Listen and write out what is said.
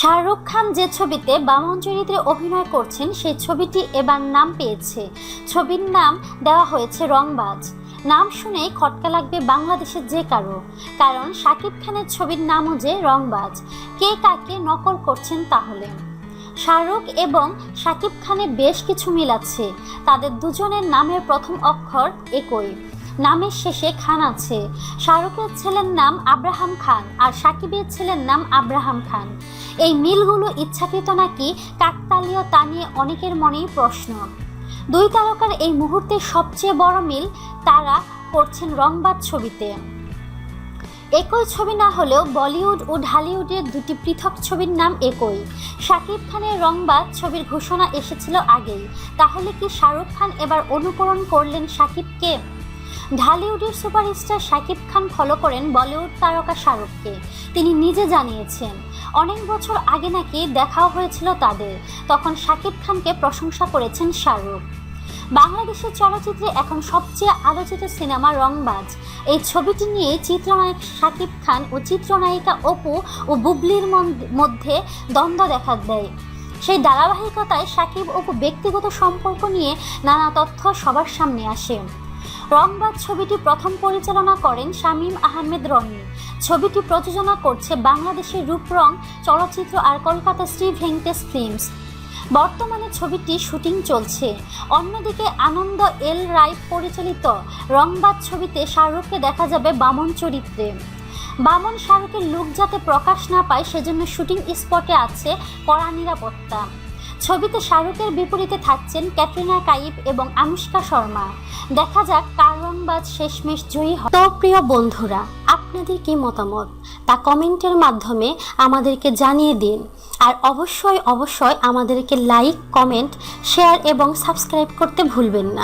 শাহরুখ খান যে ছবিতে বামন চরিত্রে অভিনয় করছেন, সেই ছবিটি এবার নাম পেয়েছে। ছবির নাম দেওয়া হয়েছে রংবাজ। নাম শুনেই খটকা লাগবে বাংলাদেশের যে কারও, কারণ শাকিব খানের ছবির নামও যে রংবাজ। কে কাকে নকল করছেন তাহলে? শাহরুখ এবং শাকিব খানের বেশ কিছু মিল আছে। তাদের দুজনের নামের প্রথম অক্ষর একই। নামের শেষে খান আছে। শাহরুখের ছেলের নাম আব্রাহাম খান আর সাকিবের ছেলের নাম আব্রাহাম খান। এই মিলগুলো ইচ্ছাকৃত নাকি কাকতালীয় তা নিয়ে অনেকের মনেই প্রশ্ন। দুই তারকার এই মুহূর্তে সবচেয়ে বড় মিল তারা করছেন রংবাদ ছবিতে। একই ছবি না হলেও বলিউড ও ঢালিউডের দুটি পৃথক ছবির নাম একই। শাকিব খানের রংবাদ ছবির ঘোষণা এসেছিল আগেই। তাহলে কি শাহরুখ খান এবার অনুকরণ করলেন শাকিবকে ঢালিউডের সুপারস্টার শাকিব খান ফলো করেন বলিউড তারকা শাহরুখকে তিনি নিজে জানিয়েছেন, অনেক বছর আগে নাকি দেখাও হয়েছিল তাদের, তখন শাকিব খানকে প্রশংসা করেছেন শাহরুখ। বাংলাদেশের চলচ্চিত্রে এখন সবচেয়ে আলোচিত সিনেমা রংবাজ। এই ছবিটি নিয়ে চিত্রনায়ক শাকিব খান ও চিত্রনায়িকা অপু ও বুবলির মধ্যে দ্বন্দ্ব দেখা দেয়। সেই ধারাবাহিকতায় শাকিব অপু ব্যক্তিগত সম্পর্ক নিয়ে নানা তথ্য সবার সামনে আসে। রংবাজ ছবিটি প্রথম পরিচালনা করেন শামীম আহমেদ রনি। ছবিটি প্রযোজনা করছে বাংলাদেশের রূপরং চলচ্চিত্র আর কলকাতা শ্রী ভেঙ্কটেশ ফিল্মস। বর্তমানে ছবিটি শুটিং চলছে। অন্যদিকে আনন্দ এল রায় পরিচালিত রংবাদ ছবিতে শাহরুখকে দেখা যাবে বামন চরিত্রে। বামন শাহরুখের লুক যাতে প্রকাশ না পায়, সেজন্য শুটিং স্পটে আছে কড়া নিরাপত্তা। ছবিতে শাহরুখের বিপরীতে থাকছেন ক্যাটরিনা কাইফ এবং আনুষ্কা শর্মা। দেখা যাক কার রংবাজ শেষমেশ জয়ী হয়। তো প্রিয় বন্ধুরা, আপনাদের কি মতামত? তা কমেন্টের মাধ্যমে আমাদেরকে জানিয়ে দিন। আর অবশ্যই অবশ্যই আমাদেরকে লাইক, কমেন্ট, শেয়ার এবং সাবস্ক্রাইব করতে ভুলবেন না।